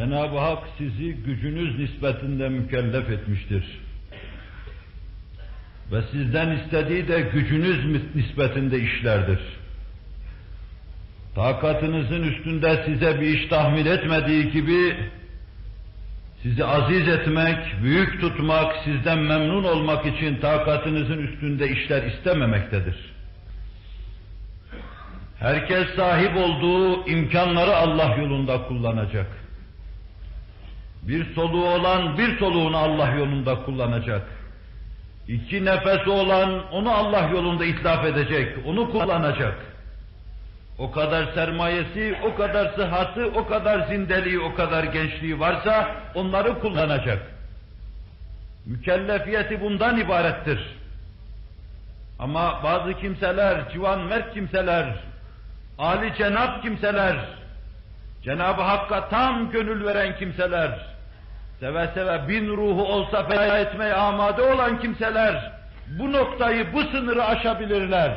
Cenab-ı Hak sizi gücünüz nispetinde mükellef etmiştir. Ve sizden istediği de gücünüz nispetinde işlerdir. Takatınızın üstünde size bir iş tahmin etmediği gibi, sizi aziz etmek, büyük tutmak, sizden memnun olmak için takatınızın üstünde işler istememektedir. Herkes sahip olduğu imkanları Allah yolunda kullanacak. Bir soluğu olan bir soluğunu Allah yolunda kullanacak. İki nefesi olan onu Allah yolunda itlaf edecek, onu kullanacak. O kadar sermayesi, o kadar sıhhatı, o kadar zindeliği, o kadar gençliği varsa onları kullanacak. Mükellefiyeti bundan ibarettir. Ama bazı kimseler, civan mert kimseler, Ali cenap kimseler, Cenab-ı Hakk'a tam gönül veren kimseler, seve seve bin ruhu olsa feda etmeye amade olan kimseler, bu noktayı, bu sınırı aşabilirler.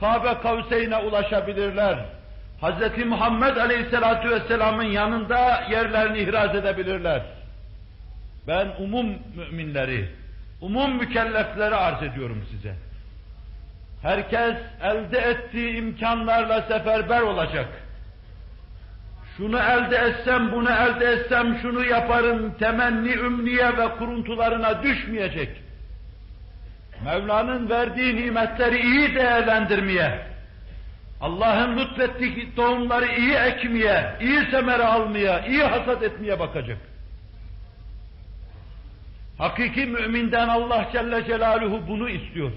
Kabe Kavseyn'e ulaşabilirler. Hz. Muhammed Aleyhisselatü Vesselam'ın yanında yerlerini ihraz edebilirler. Ben umum müminleri, umum mükellefleri arz ediyorum size. Herkes elde ettiği imkanlarla seferber olacak. Şunu elde etsem, bunu elde etsem, şunu yaparım, temenni, ümniye ve kuruntularına düşmeyecek. Mevla'nın verdiği nimetleri iyi değerlendirmeye, Allah'ın lütfettiği tohumları iyi ekmeye, iyi semere almaya, iyi hasat etmeye bakacak. Hakiki müminden Allah Celle Celaluhu bunu istiyor.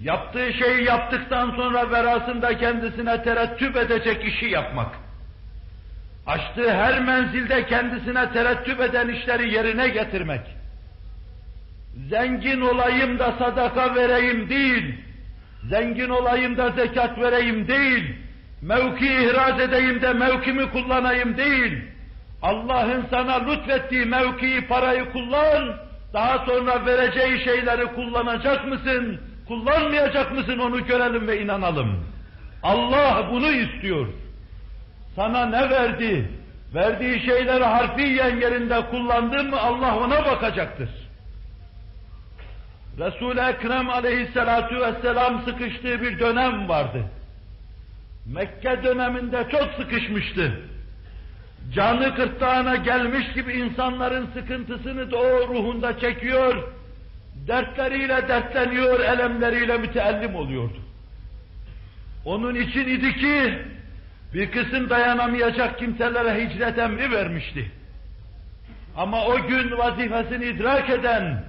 Yaptığı şeyi yaptıktan sonra verasında kendisine terettüp edecek işi yapmak. Açtığı her menzilde kendisine terettüp eden işleri yerine getirmek. Zengin olayım da sadaka vereyim değil, zengin olayım da zekat vereyim değil, mevki ihraz edeyim de mevkimi kullanayım değil, Allah'ın sana lütfettiği mevkiyi, parayı kullan, daha sonra vereceği şeyleri kullanacak mısın, kullanmayacak mısın onu görelim ve inanalım. Allah bunu istiyor. Sana ne verdi? Verdiği şeyleri harfiyen yerinde kullandın mı Allah ona bakacaktır. Resul-i Ekrem aleyhissalatu vesselam sıkıştığı bir dönem vardı. Mekke döneminde çok sıkışmıştı. Canı kırtlağına gelmiş gibi insanların sıkıntısını da o ruhunda çekiyor, dertleriyle dertleniyor, elemleriyle müteellim oluyordu. Onun için idi ki, bir kısım dayanamayacak kimselere hicret emri vermişti. Ama o gün vazifesini idrak eden,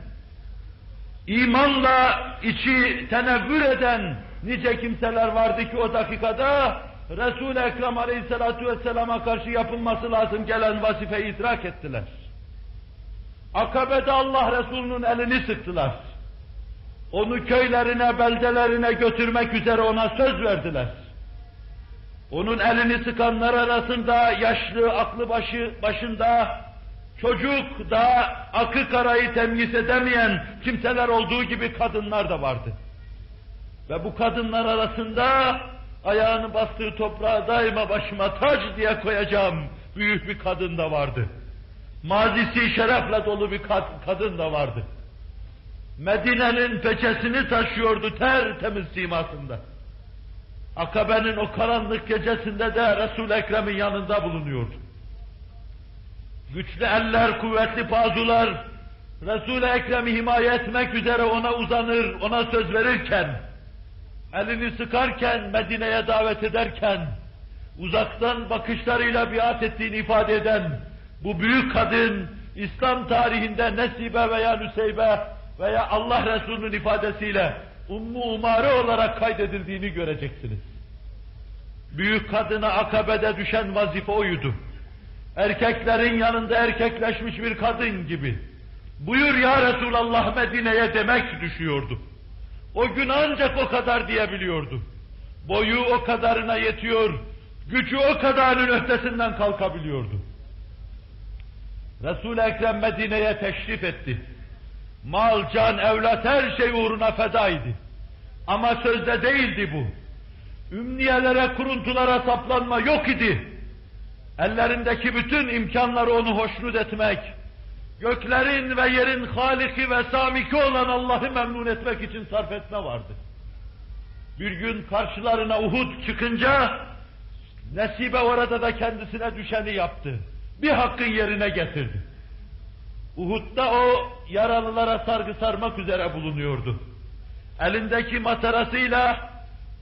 imanla içi tenevvür eden nice kimseler vardı ki o dakikada Resul-i Ekrem Aleyhisselatü Vesselam'a karşı yapılması lazım gelen vazifeyi idrak ettiler. Akabe'de Allah Resulü'nün elini sıktılar. Onu köylerine, beldelerine götürmek üzere ona söz verdiler. Onun elini sıkanlar arasında yaşlı, aklı başı başında çocuk daha akı karayı temyiz edemeyen kimseler olduğu gibi kadınlar da vardı. Ve bu kadınlar arasında ayağını bastığı toprağa daima başıma tac diye koyacağım büyük bir kadın da vardı. Mazisi şerefle dolu bir kad kadın da vardı. Medine'nin peçesini taşıyordu tertemiz simasında. Akabe'nin o karanlık gecesinde de Resul-i Ekrem'in yanında bulunuyordu. Güçlü eller, kuvvetli bazular, Resul-i Ekrem'i himaye etmek üzere ona uzanır, ona söz verirken, elini sıkarken, Medine'ye davet ederken, uzaktan bakışlarıyla biat ettiğini ifade eden bu büyük kadın, İslam tarihinde Nesibe veya Nüseybe veya Allah Resulü'nün ifadesiyle Ummu Umare olarak kaydedildiğini göreceksiniz. Büyük kadına akabede düşen vazife oydu. Erkeklerin yanında erkekleşmiş bir kadın gibi. Buyur ya Resulallah Medine'ye demek düşüyordu. O gün ancak o kadar diyebiliyordu. Boyu o kadarına yetiyor, gücü o kadarın ötesinden kalkabiliyordu. Resul-i Ekrem Medine'ye teşrif etti. Mal, can, evlat her şey uğruna fedaydı. Ama sözde değildi bu. Ümniyelere, kuruntulara saplanma yok idi. ellerindeki bütün imkanları onu hoşnut etmek, göklerin ve yerin haliki ve samiki olan Allah'ı memnun etmek için sarf etme vardı. Bir gün karşılarına Uhud çıkınca, Nesibe orada da kendisine düşeni yaptı. Bir hakkın yerine getirdi. Uhud'da o yaralılara sargı sarmak üzere bulunuyordu. Elindeki matarasıyla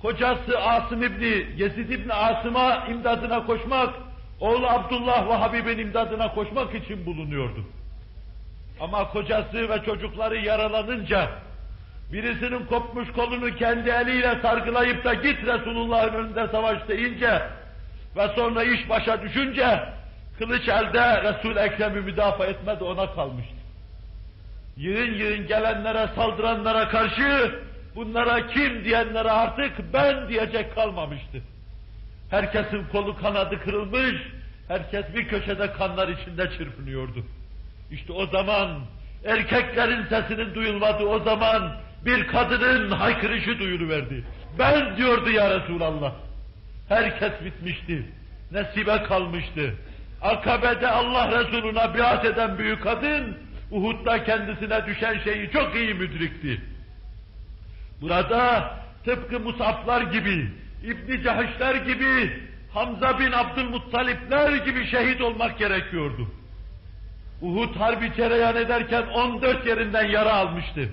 kocası Asım İbni, Yezid İbni Asım'a imdadına koşmak, oğlu Abdullah ve Habib'in imdadına koşmak için bulunuyordu. Ama kocası ve çocukları yaralanınca, birisinin kopmuş kolunu kendi eliyle sargılayıp da git Resulullah'ın önünde savaş deyince ve sonra iş başa düşünce, kılıç elde resul Ekrem'i müdafaa etmedi ona kalmıştı. Yığın yığın gelenlere, saldıranlara karşı bunlara kim diyenlere artık ben diyecek kalmamıştı. Herkesin kolu kanadı kırılmış, herkes bir köşede kanlar içinde çırpınıyordu. İşte o zaman erkeklerin sesinin duyulmadığı o zaman bir kadının haykırışı duyuluverdi. Ben diyordu ya Resulallah. Herkes bitmişti. Nesibe kalmıştı. Akabe'de Allah Resuluna biat eden büyük kadın, Uhud'da kendisine düşen şeyi çok iyi müdrikti. Burada tıpkı Musaflar gibi, İbni Cahişler gibi, Hamza bin Abdülmuttalipler gibi şehit olmak gerekiyordu. Uhud harbi cereyan ederken 14 yerinden yara almıştı.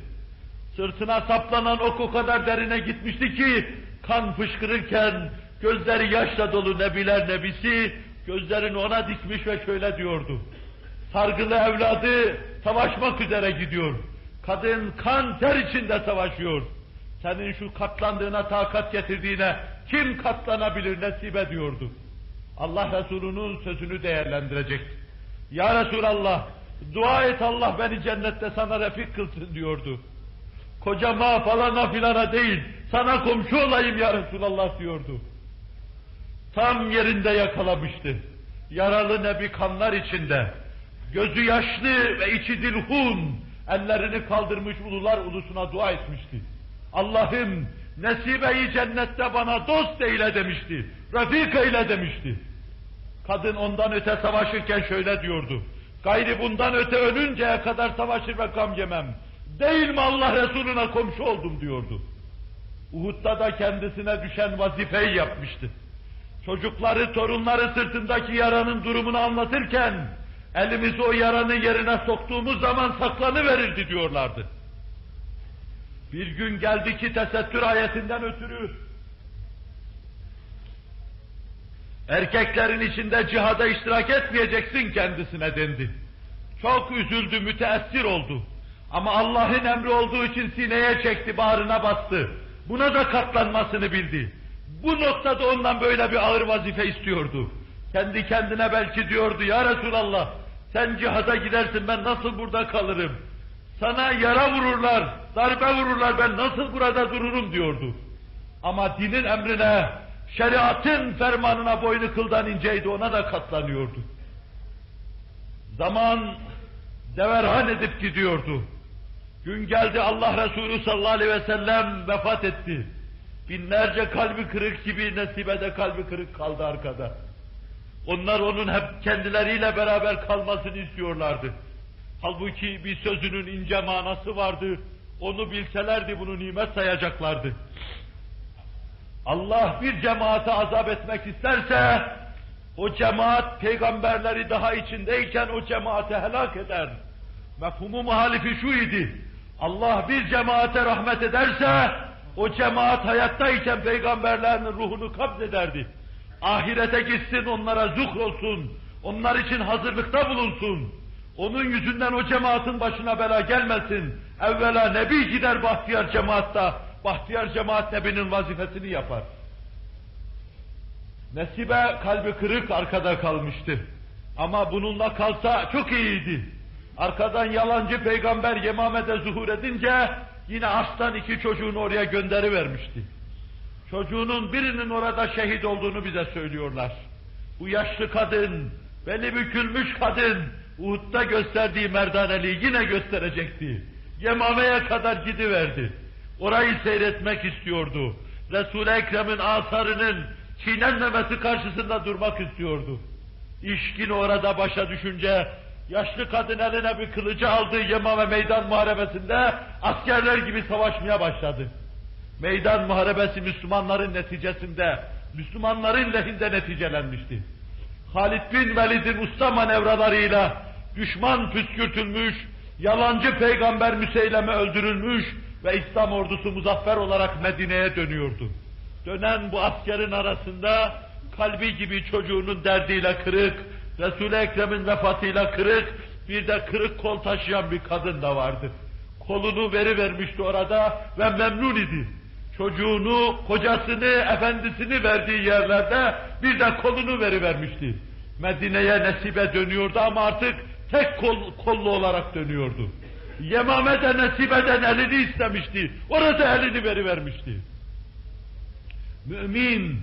Sırtına saplanan ok o kadar derine gitmişti ki, kan fışkırırken gözleri yaşla dolu nebiler nebisi, gözlerini ona dikmiş ve şöyle diyordu. Sargılı evladı savaşmak üzere gidiyor. Kadın kan ter içinde savaşıyor. Senin şu katlandığına takat getirdiğine kim katlanabilir nesibe diyordu. Allah Resulü'nün sözünü değerlendirecekti. Ya Resulallah, dua et Allah beni cennette sana refik kılsın diyordu. Kocama falana filana değil, sana komşu olayım ya Resulallah diyordu. Tam yerinde yakalamıştı. Yaralı nebi kanlar içinde, gözü yaşlı ve içi dilhun, ellerini kaldırmış ulular ulusuna dua etmişti. Allah'ım nesibeyi cennette bana dost eyle demişti, refik eyle demişti. Kadın ondan öte savaşırken şöyle diyordu. Gayri bundan öte ölünceye kadar savaşır ve gam yemem. Değil mi Allah Resulüne komşu oldum diyordu. Uhud'da da kendisine düşen vazifeyi yapmıştı. Çocukları, torunları sırtındaki yaranın durumunu anlatırken, elimizi o yaranın yerine soktuğumuz zaman saklanıverirdi diyorlardı. Bir gün geldi ki tesettür ayetinden ötürü, erkeklerin içinde cihada iştirak etmeyeceksin kendisine dendi. Çok üzüldü, müteessir oldu. Ama Allah'ın emri olduğu için sineye çekti, bağrına bastı. Buna da katlanmasını bildi. Bu noktada ondan böyle bir ağır vazife istiyordu. Kendi kendine belki diyordu, ya Resulallah, sen cihada gidersin, ben nasıl burada kalırım? Sana yara vururlar, darbe vururlar, ben nasıl burada dururum diyordu. Ama dinin emrine, şeriatın fermanına boynu kıldan inceydi, ona da katlanıyordu. Zaman deverhan edip gidiyordu. Gün geldi Allah Resulü sallallahu aleyhi ve sellem vefat etti. Binlerce kalbi kırık gibi nesibede kalbi kırık kaldı arkada. Onlar onun hep kendileriyle beraber kalmasını istiyorlardı. Halbuki bir sözünün ince manası vardı. Onu bilselerdi bunu nimet sayacaklardı. Allah bir cemaate azap etmek isterse, o cemaat peygamberleri daha içindeyken o cemaate helak eder. Mefhumu muhalifi şu idi. Allah bir cemaate rahmet ederse, o cemaat hayattayken peygamberlerin ruhunu kabz ederdi. Ahirete gitsin onlara zuhr onlar için hazırlıkta bulunsun. Onun yüzünden o cemaatin başına bela gelmesin. Evvela Nebi gider bahtiyar cemaatta, bahtiyar cemaat Nebi'nin vazifesini yapar. Nesibe kalbi kırık arkada kalmıştı. Ama bununla kalsa çok iyiydi. Arkadan yalancı peygamber Yemame'de zuhur edince yine aslan iki çocuğunu oraya gönderi vermişti. Çocuğunun birinin orada şehit olduğunu bize söylüyorlar. Bu yaşlı kadın, beli bükülmüş kadın, Uhud'da gösterdiği merdaneliği yine gösterecekti. Yemame'ye kadar gidiverdi. Orayı seyretmek istiyordu. Resul-i Ekrem'in asarının çiğnenmemesi karşısında durmak istiyordu. İşkin orada başa düşünce, yaşlı kadın eline bir kılıcı aldı Yemame meydan muharebesinde askerler gibi savaşmaya başladı. Meydan muharebesi Müslümanların neticesinde, Müslümanların lehinde neticelenmişti. Halid bin Velid'in usta manevralarıyla düşman püskürtülmüş, yalancı peygamber Müseyleme öldürülmüş ve İslam ordusu muzaffer olarak Medine'ye dönüyordu. Dönen bu askerin arasında kalbi gibi çocuğunun derdiyle kırık, Resul-i Ekrem'in vefatıyla kırık, bir de kırık kol taşıyan bir kadın da vardı. Kolunu veri vermişti orada ve memnun idi. Çocuğunu, kocasını, efendisini verdiği yerlerde bir de kolunu veri vermişti. Medine'ye nesibe dönüyordu ama artık tek kol, kollu olarak dönüyordu. Yemame'de nesibeden elini istemişti. Orada elini veri vermişti. Mümin,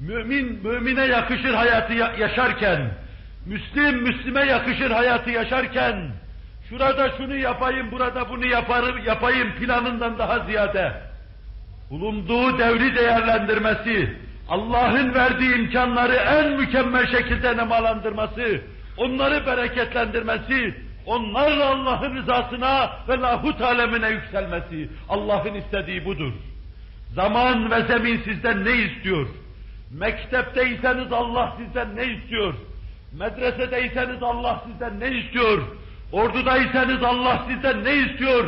mümin, mümine yakışır hayatı yaşarken, Müslim, Müslime yakışır hayatı yaşarken, şurada şunu yapayım, burada bunu yaparım, yapayım planından daha ziyade, bulunduğu devri değerlendirmesi, Allah'ın verdiği imkanları en mükemmel şekilde nemalandırması, onları bereketlendirmesi, onlarla Allah'ın rızasına ve lahut alemine yükselmesi, Allah'ın istediği budur. Zaman ve zemin sizden ne istiyor? Mektepteyseniz Allah sizden ne istiyor? Medresedeyseniz Allah sizden ne istiyor? Ordudaysanız Allah sizden ne istiyor?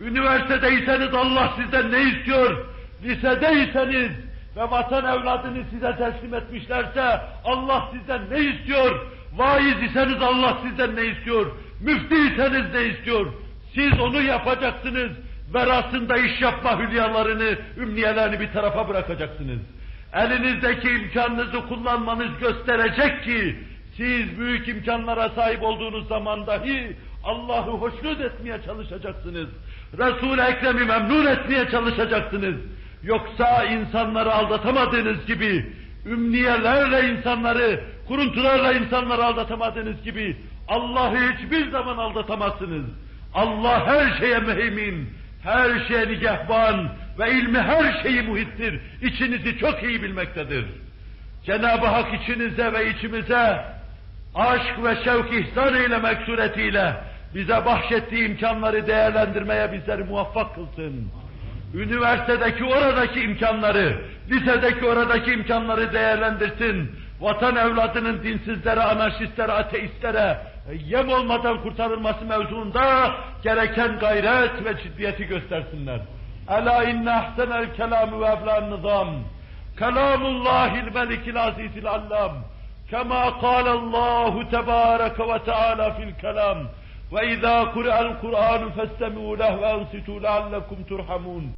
Üniversitedeyseniz Allah sizden ne istiyor? Lisedeyseniz ve vatan evladını size teslim etmişlerse Allah sizden ne istiyor? Vaiz iseniz Allah sizden ne istiyor? Müftiyseniz ne istiyor? Siz onu yapacaksınız. Verasında iş yapma hülyalarını, ümniyelerini bir tarafa bırakacaksınız. Elinizdeki imkanınızı kullanmanız gösterecek ki siz büyük imkanlara sahip olduğunuz zaman dahi Allah'ı hoşnut etmeye çalışacaksınız. Resul-i Ekrem'i memnun etmeye çalışacaksınız. Yoksa insanları aldatamadığınız gibi, ümniyelerle insanları, kuruntularla insanları aldatamadığınız gibi Allah'ı hiçbir zaman aldatamazsınız. Allah her şeye müheymin, her şeye nigahban ve ilmi her şeyi muhittir. İçinizi çok iyi bilmektedir. Cenab-ı Hak içinize ve içimize aşk ve şevk ihsan eylemek suretiyle bize bahşettiği imkanları değerlendirmeye bizleri muvaffak kılsın. Üniversitedeki oradaki imkanları, lisedeki oradaki imkanları değerlendirsin. Vatan evladının dinsizlere, anarşistlere, ateistlere yem olmadan kurtarılması mevzuunda gereken gayret ve ciddiyeti göstersinler. Ela inne ahsenel kelamü ve eblan nizam. Kelamullahil melikil azizil allam. كما قال الله تبارك وتعالى في الكلام وإذا قرأ القرآن فاستمعوا له وأنصتوا لعلكم ترحمون.